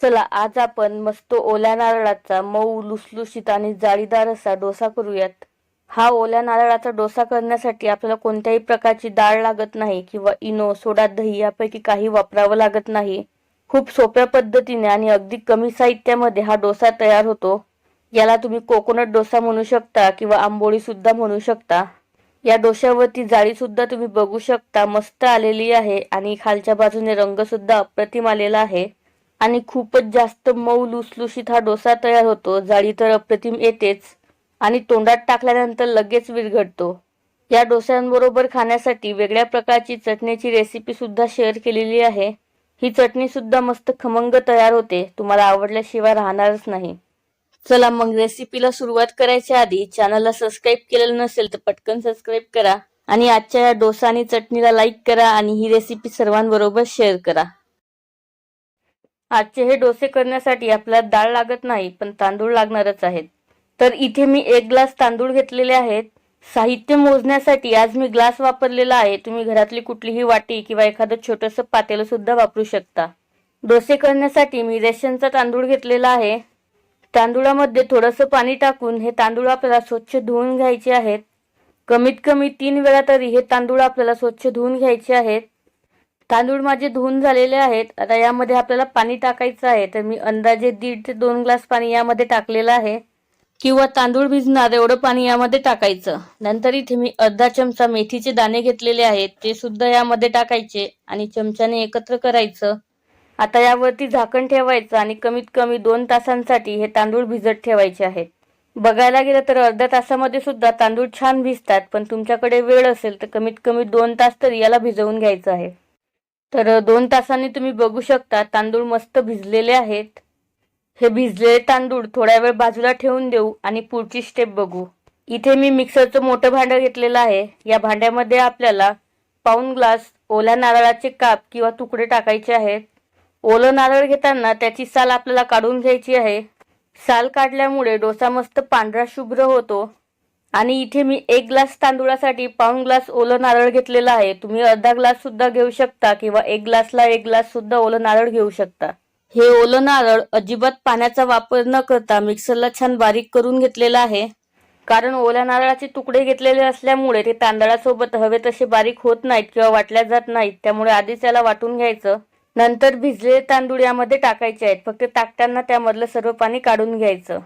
चला आज आपण मस्त ओल्या नारळाचा मऊ लुसलुशीत आणि जाळीदार असा डोसा करूयात. हा ओल्या नारळाचा डोसा करण्यासाठी आपल्याला कोणत्याही प्रकारची डाळ लागत नाही किंवा इनो सोडा दही यापैकी काही वापरावं लागत नाही. खूप सोप्या पद्धतीने आणि अगदी कमी साहित्यामध्ये हा डोसा तयार होतो. याला तुम्ही कोकोनट डोसा म्हणू शकता किंवा आंबोळी सुद्धा म्हणू शकता. या डोश्यावरती जाळी सुद्धा तुम्ही बघू शकता मस्त आलेली आहे आणि खालच्या बाजूने रंग सुद्धा अप्रतिम आलेला आहे. आणि खूपच जास्त मऊ लुसलुशीत हा डोसा तयार होतो. जाळी तर अप्रतिम येतेच. आणि तोंडात टाकल्यानंतर लगेच विरघडतो या डोस्यांबरोबर खाण्यासाठी वेगळ्या प्रकारची चटणीची रेसिपी सुद्धा शेअर केलेली आहे. ही चटणी सुद्धा मस्त खमंग तयार होते. तुम्हाला आवडल्याशिवाय राहणारच नाही. चला मग रेसिपीला सुरुवात करायच्या आधी चॅनलला सबस्क्राईब केलेलं नसेल तर पटकन सबस्क्राईब करा. आणि आजच्या या डोसा आणि चटणीला लाईक करा आणि ही रेसिपी सर्वांबरोबर शेअर करा. आजचे हे डोसे करण्यासाठी आपल्याला डाळ लागत नाही पण तांदूळ लागणारच आहेत. तर इथे मी एक ग्लास तांदूळ घेतलेले आहेत. साहित्य मोजण्यासाठी आज मी ग्लास वापरलेला आहे. तुम्ही घरातली कुठलीही वाटी किंवा एखादं छोटंसं पातेलं सुद्धा वापरू शकता. डोसे करण्यासाठी मी रेशनचा तांदूळ घेतलेला आहे. तांदूळामध्ये थोडंसं पाणी टाकून हे तांदूळ आपल्याला स्वच्छ धुवून घ्यायचे आहेत. कमीत कमी तीन वेळा तरी हे तांदूळ आपल्याला स्वच्छ धुवून घ्यायचे आहेत. तांदूळ माझे धुवून झालेले आहेत. आता यामध्ये आपल्याला पाणी टाकायचं आहे. तर मी अंदाजे दीड ते दोन ग्लास पाणी यामध्ये टाकलेलं आहे. किंवा तांदूळ भिजणार एवढं पाणी यामध्ये टाकायचं. नंतर इथे मी अर्धा चमचा मेथीचे दाणे घेतलेले आहेत. ते सुद्धा यामध्ये टाकायचे आणि चमच्याने एकत्र करायचं. आता यावरती झाकण ठेवायचं आणि कमीत कमी दोन तासांसाठी हे तांदूळ भिजत ठेवायचे आहेत. बघायला गेलं तर अर्ध्या तासामध्ये सुद्धा तांदूळ छान भिजतात. पण तुमच्याकडे वेळ असेल तर कमीत कमी दोन तास तरी याला भिजवून घ्यायचं आहे. तर दोन तासांनी तुम्ही बघू शकता तांदूळ मस्त भिजलेले आहेत. हे भिजलेले तांदूळ थोड्या वेळ बाजूला ठेवून देऊ आणि पुढची स्टेप बघू. इथे मी मिक्सरचं मोठं भांडं घेतलेलं आहे. या भांड्यामध्ये आपल्याला पाऊन ग्लास ओल्या नारळाचे काप किंवा तुकडे टाकायचे आहेत. ओलं नारळ घेताना त्याची साल आपल्याला काढून घ्यायची आहे. साल काढल्यामुळे डोसा मस्त पांढरा शुभ्र होतो. आणि इथे मी एक ग्लास तांदूळासाठी पाऊन ग्लास ओलं नारळ घेतलेला आहे. तुम्ही अर्धा ग्लास सुद्धा घेऊ शकता किंवा एक ग्लासला एक ग्लास सुद्धा ओलं नारळ घेऊ शकता. हे ओलं नारळ अजिबात पाण्याचा वापर न करता मिक्सरला छान बारीक करून घेतलेलं आहे. कारण ओल्या नारळाचे तुकडे घेतलेले असल्यामुळे ते तांदळासोबत हवे तसे बारीक होत नाहीत किंवा वाटल्या जात नाहीत. त्यामुळे आधीच याला वाटून घ्यायचं. नंतर भिजलेले तांदूळ यामध्ये टाकायचे आहेत. फक्त टाकताना त्यामधलं सर्व पाणी काढून घ्यायचं.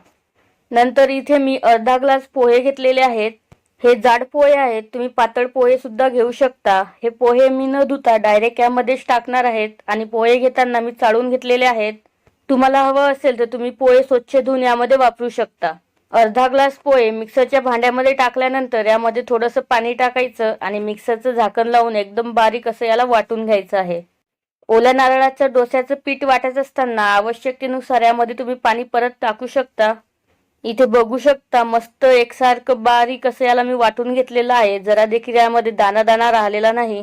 नंतर इथे मी अर्धा ग्लास पोहे घेतलेले आहेत. हे जाड पोहे आहेत. तुम्ही पातळ पोहे सुद्धा घेऊ शकता. हे पोहे मी न धुता डायरेक्ट यामध्येच टाकणार आहेत आणि पोहे घेताना मी चाळून घेतलेले आहेत. तुम्हाला हवं असेल तर तुम्ही पोहे स्वच्छ धुवून यामध्ये वापरू शकता. अर्धा ग्लास पोहे मिक्सरच्या भांड्यामध्ये टाकल्यानंतर यामध्ये थोडंसं पाणी टाकायचं आणि मिक्सरचं झाकण लावून एकदम बारीक असं याला वाटून घ्यायचं आहे. ओल्या नारळाचं डोस्याचं पीठ वाटायचं असताना आवश्यकतेनुसार यामध्ये तुम्ही पाणी परत टाकू शकता. इथे बघू शकता मस्त एकसारखं बारीक असं याला मी वाटून घेतलेलं आहे. जरा देखील यामध्ये दाना दाना राहिलेला नाही.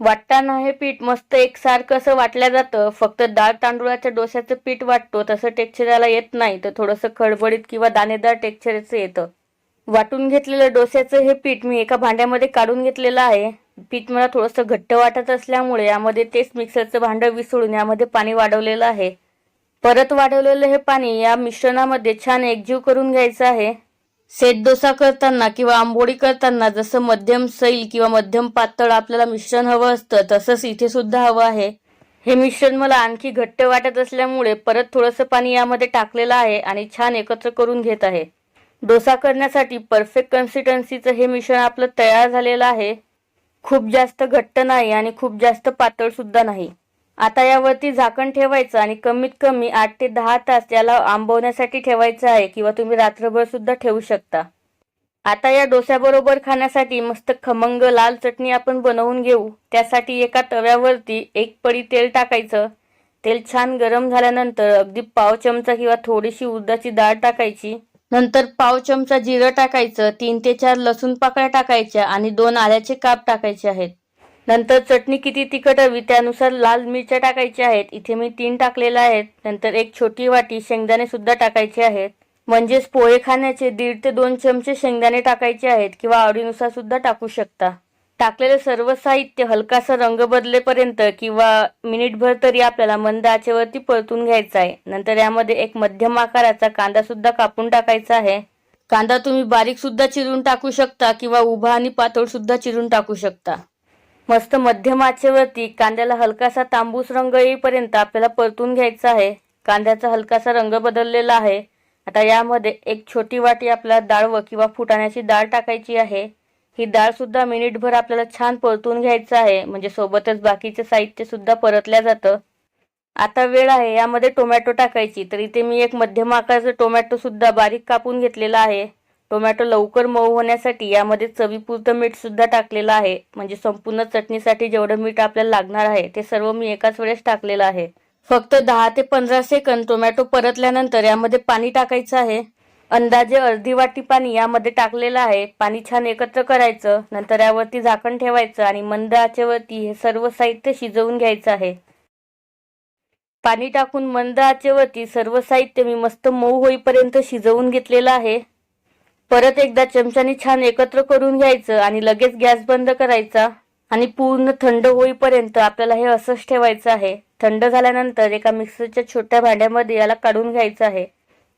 वाटताना हे पीठ मस्त एकसारखं असं वाटलं जातं. फक्त डाळ तांदूळाच्या डोस्याचं पीठ वाटतो तसं टेक्स्चर याला येत नाही. तर थोडंसं खडबडीत किंवा दाणेदार टेक्स्चरचं येतं. वाटून घेतलेलं डोस्याचं हे पीठ मी एका भांड्यामध्ये काढून घेतलेलं आहे. पीठ मला थोडंसं घट्ट वाटत असल्यामुळे यामध्ये तेच मिक्सरचं भांडं विसळून यामध्ये पाणी वाढवलेलं आहे. परत वाढवलेलं हे पाणी या मिश्रणामध्ये छान एकजीव करून घ्यायचं आहे. सेट डोसा करताना किंवा आंबोळी करताना जसं मध्यम सैल किंवा मध्यम पातळ आपल्याला मिश्रण हवं असतं तसंच इथे सुद्धा हवं आहे. हे मिश्रण मला आणखी घट्ट वाटत असल्यामुळे परत थोडंसं पाणी यामध्ये टाकलेलं आहे आणि छान एकत्र करून घेत आहे. डोसा करण्यासाठी परफेक्ट कन्सिस्टन्सीचं हे मिश्रण आपलं तयार झालेलं आहे. खूप जास्त घट्ट नाही आणि खूप जास्त पातळ सुद्धा नाही. आता यावरती झाकण ठेवायचं आणि कमीत कमी आठ ते दहा तास याला आंबवण्यासाठी ठेवायचं आहे किंवा तुम्ही रात्रभर सुद्धा ठेवू शकता. आता या डोस्याबरोबर खाण्यासाठी मस्त खमंग लाल चटणी आपण बनवून घेऊ. त्यासाठी एका तव्यावरती एक पडी तेल टाकायचं. तेल छान गरम झाल्यानंतर अगदी पाव चमचा किंवा थोडीशी उडदाची डाळ टाकायची. नंतर पाव चमचा जिरं टाकायचं तीन ते चार लसूण पाकळ्या टाकायच्या आणि दोन आल्याचे काप टाकायचे आहेत. नंतर चटणी किती तिखट हवी त्यानुसार लाल मिरच्या टाकायच्या आहेत. इथे मी तीन टाकलेल्या आहेत. नंतर एक छोटी वाटी शेंगदाणे सुद्धा टाकायचे आहेत. म्हणजेच पोहे खाण्याचे दीड ते दोन चमचे शेंगदाणे टाकायचे आहेत किंवा आवडीनुसार सुद्धा टाकू शकता. टाकलेलं सर्व साहित्य हलकासा रंग बदलेपर्यंत किंवा मिनिटभर तरी आपल्याला मंद आचेवरती परतून घ्यायचा आहे. नंतर यामध्ये एक मध्यम आकाराचा कांदा सुद्धा कापून टाकायचा आहे. कांदा तुम्ही बारीक सुद्धा चिरून टाकू शकता किंवा उभा आणि पातळ सुद्धा चिरून टाकू शकता. मस्त मध्यम आचेवरती कांद्याला हलकासा तांबूस रंग येईपर्यंत आपल्याला परतून घ्यायचा आहे. कांद्याचा हलकासा रंग बदललेला आहे. आता यामध्ये एक छोटी वाटी आपल्याला डाळ व किंवा फुटाण्याची डाळ टाकायची आहे. ही डाळसुद्धा मिनिटभर आपल्याला छान परतून घ्यायचं आहे. म्हणजे सोबतच बाकीचे साहित्यसुद्धा परतल्या जातं. आता वेळ आहे यामध्ये टोमॅटो टाकायची. तर इथे मी एक मध्यम आकाराचा टोमॅटोसुद्धा बारीक कापून घेतलेला आहे. टोमॅटो लवकर मऊ होण्यासाठी यामध्ये चवीपुरतं मीठ सुद्धा टाकलेलं आहे. म्हणजे संपूर्ण चटणीसाठी जेवढं मीठ आपल्याला लागणार आहे ते सर्व मी एकाच वेळेस टाकलेलं आहे. फक्त दहा ते पंधरा सेकंद टोमॅटो परतल्यानंतर यामध्ये पाणी टाकायचं आहे. अंदाजे अर्धी वाटी पाणी यामध्ये टाकलेलं आहे. पाणी छान एकत्र करायचं नंतर यावरती झाकण ठेवायचं आणि मंद आचेवरती हे सर्व साहित्य शिजवून घ्यायचं आहे. पाणी टाकून मंद आचेवरती सर्व साहित्य मी मस्त मऊ होईपर्यंत शिजवून घेतलेलं आहे. परत एकदा चमच्याने छान एकत्र करून घ्यायचं आणि लगेच गॅस बंद करायचा आणि पूर्ण थंड होईपर्यंत आपल्याला हे असंच ठेवायचं आहे. थंड झाल्यानंतर एका मिक्सरच्या छोट्या भांड्यामध्ये याला काढून घ्यायचं आहे.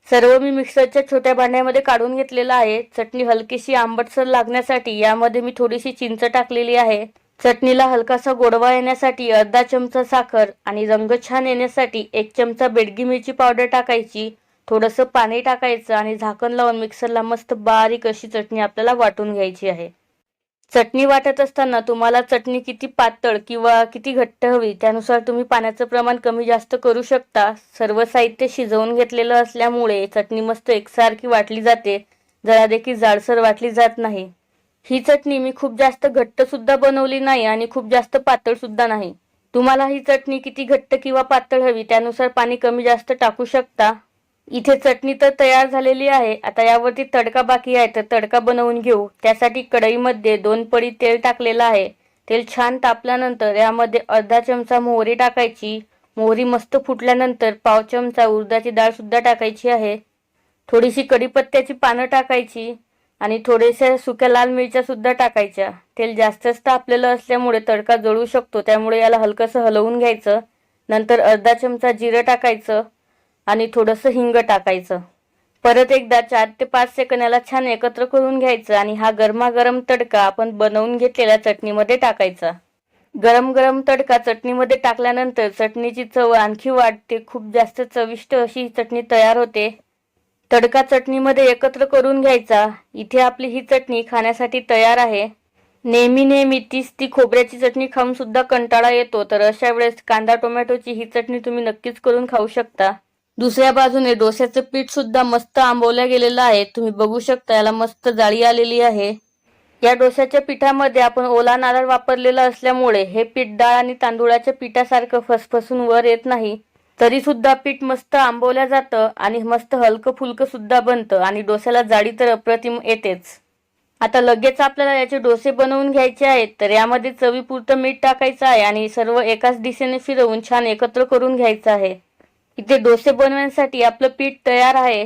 सर्व मी मिक्सरच्या छोट्या भांड्यामध्ये काढून घेतलेलं आहे. चटणी हलकीशी आंबटसर लागण्यासाठी यामध्ये मी थोडीशी चिंच टाकलेली आहे. चटणीला हलकासा गोडवा येण्यासाठी अर्धा चमचा साखर आणि रंग छान येण्यासाठी एक चमचा बेडगी मिरची पावडर टाकायची. थोडंसं पाणी टाकायचं आणि झाकण लावून मिक्सरला मस्त बारीक अशी चटणी आपल्याला वाटून घ्यायची आहे. चटणी वाटत असताना तुम्हाला चटणी किती पातळ किंवा किती घट्ट हवी त्यानुसार तुम्ही पाण्याचं प्रमाण कमी जास्त करू शकता. सर्व साहित्य शिजवून घेतलेलं असल्यामुळे चटणी मस्त एकसारखी वाटली जाते. जरा देखील जाडसर वाटली जात नाही. ही चटणी मी खूप जास्त घट्ट सुद्धा बनवली नाही आणि खूप जास्त पातळ सुद्धा नाही. तुम्हाला ही चटणी किती घट्ट किंवा पातळ हवी त्यानुसार पाणी कमी जास्त टाकू शकता. इथे चटणी तर तयार झालेली आहे. आता यावरती तडका बाकी आहे तर तडका बनवून घेऊ. त्यासाठी कढईमध्ये दोन पडी तेल टाकलेलं आहे. तेल छान तापल्यानंतर यामध्ये अर्धा चमचा मोहरी टाकायची. मोहरी मस्त फुटल्यानंतर पाव चमचा उडदाची डाळ सुद्धा टाकायची आहे. थोडीशी कढीपत्त्याची पानं टाकायची आणि थोड्याशा सुक्या लाल मिरच्या सुद्धा टाकायच्या. तेल जास्तच तापलेलं असल्यामुळे तडका जळू शकतो त्यामुळे याला हलकंसं हलवून घ्यायचं. नंतर अर्धा चमचा जिरं टाकायचं. आणि थोडंसं हिंग टाकायचं. परत एकदा चार ते पाच सेकंद याला छान एकत्र करून घ्यायचं आणि हा गरमागरम तडका आपण बनवून घेतलेल्या चटणीमध्ये टाकायचा. गरम गरम तडका चटणीमध्ये टाकल्यानंतर चटणीची चव आणखी वाढते. खूप जास्त चविष्ट अशी ही चटणी तयार होते. तडका चटणीमध्ये एकत्र करून घ्यायचा. इथे आपली ही चटणी खाण्यासाठी तयार आहे. नेहमी नेहमी तीच ती खोबऱ्याची चटणी खाऊन सुद्धा कंटाळा येतो. तर अशा वेळेस कांदा टोमॅटोची ही चटणी तुम्ही नक्कीच करून खाऊ शकता. दुसऱ्या बाजूने डोस्याचं पीठ सुद्धा मस्त आंबवल्या गेलेलं आहे. तुम्ही बघू शकता याला मस्त जाळी आलेली आहे. या डोस्याच्या पिठामध्ये आपण ओला नारळ वापरलेला असल्यामुळे हे पीठ डाळ आणि तांदूळाच्या पिठासारखं फसफसून वर येत नाही. तरी सुद्धा पीठ मस्त आंबवल्या जातं आणि मस्त हलकं फुलकं सुद्धा बनतं आणि डोस्याला जाडी तर अप्रतिम येतेच. आता लगेच आपल्याला याचे डोसे बनवून घ्यायचे आहेत तर यामध्ये चवीपुरतं मीठ टाकायचं आहे आणि सर्व एकाच दिशेने फिरवून छान एकत्र करून घ्यायचं आहे. इथे डोसे बनवण्यासाठी आपलं पीठ तयार आहे.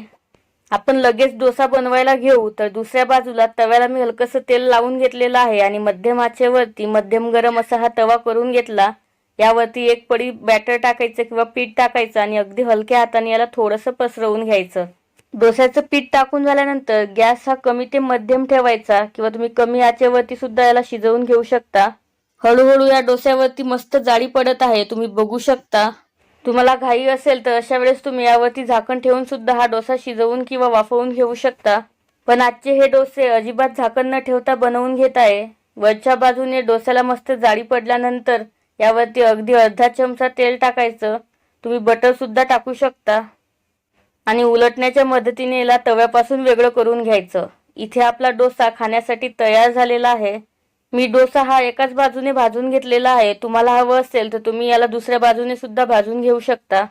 आपण लगेच डोसा बनवायला घेऊ तर दुसऱ्या बाजूला तव्याला मी हलकंसं तेल लावून घेतलेलं आहे आणि मध्यम आचेवरती मध्यम गरम असा हा तवा करून घेतला. यावरती एक पडी बॅटर टाकायचं किंवा पीठ टाकायचं आणि अगदी हलक्या हाताने याला थोडंसं पसरवून घ्यायचं. डोस्याचं पीठ टाकून झाल्यानंतर गॅस हा कमी ते मध्यम ठेवायचा किंवा तुम्ही कमी आचेवरती सुद्धा याला शिजवून घेऊ शकता. हळूहळू या डोस्यावरती मस्त जाळी पडत आहे तुम्ही बघू शकता. तुम्हाला घाई असेल तर अशा वेळेस तुम्ही यावरती झाकण ठेवून सुद्धा हा डोसा शिजवून किंवा वाफवून घेऊ शकता. पण आजचे हे डोसे अजिबात झाकण न ठेवता बनवून घेत आहे. वरच्या बाजूने डोस्याला मस्त जाळी पडल्यानंतर यावरती अगदी अर्धा चमचा तेल टाकायचं. तुम्ही बटर सुद्धा टाकू शकता. आणि उलटण्याच्या मदतीने याला तव्यापासून वेगळं करून घ्यायचं. इथे आपला डोसा खाण्यासाठी तयार झालेला आहे. मी डोसा हा एकाच बाजूने भाजून घेतलेला आहे. तुम्हाला हवं असेल तर तुम्ही याला दुसऱ्या बाजूने सुद्धा भाजून घेऊ शकता.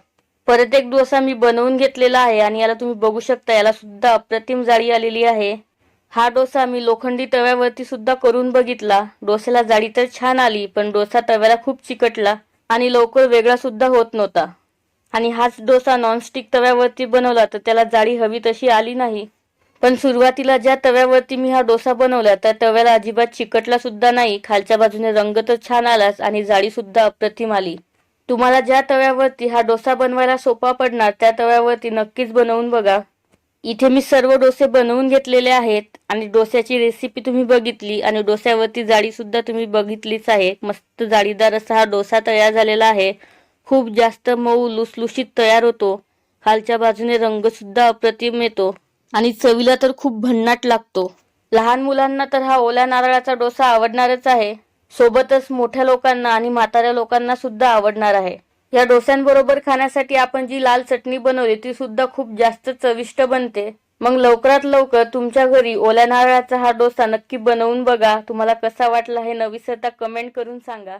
परत एक डोसा मी बनवून घेतलेला आहे आणि याला तुम्ही बघू शकता याला सुद्धा अप्रतिम जाळी आलेली आहे. हा डोसा मी लोखंडी तव्यावरती सुद्धा करून बघितला. डोस्याला जाळी तर छान आली पण डोसा तव्याला खूप चिकटला आणि लवकर वेगळा सुद्धा होत नव्हता. आणि हाच डोसा नॉनस्टिक तव्यावरती बनवला तर त्याला जाळी हवी तशी आली नाही. पण सुरुवातीला ज्या तव्यावरती मी हा डोसा बनवला त्या तव्याला अजिबात चिकटला सुद्धा नाही. खालच्या बाजूने रंग तर छान आलाच आणि जाळी सुद्धा अप्रतिम आली. तुम्हाला ज्या तव्यावरती हा डोसा बनवायला सोपा पडणार त्या तव्यावरती नक्कीच बनवून बघा. इथे मी सर्व डोसे बनवून घेतलेले आहेत आणि डोस्याची रेसिपी तुम्ही बघितली आणि डोस्यावरती जाळी सुद्धा तुम्ही बघितलीच आहे. मस्त जाळीदार असा हा डोसा तयार झालेला आहे. खूप जास्त मऊ लुसलुशीत तयार होतो. खालच्या बाजूने रंग सुद्धा अप्रतिम येतो. आणि चवीला तर खूप भन्नाट लागतो. लहान मुलांना तर हा ओल्या नारळाचा डोसा आवडणारच आहे. सोबतच मोठ्या लोकांना आणि म्हाताऱ्या लोकांना सुद्धा आवडणार आहे. या डोस्यांबरोबर खाण्यासाठी आपण जी लाल चटणी बनवली ती सुद्धा खूप जास्त चविष्ट बनते. मग लवकरात लवकर तुमच्या घरी ओल्या नारळाचा हा डोसा नक्की बनवून बघा. तुम्हाला कसा वाटला हे नविसरता कमेंट करून सांगा.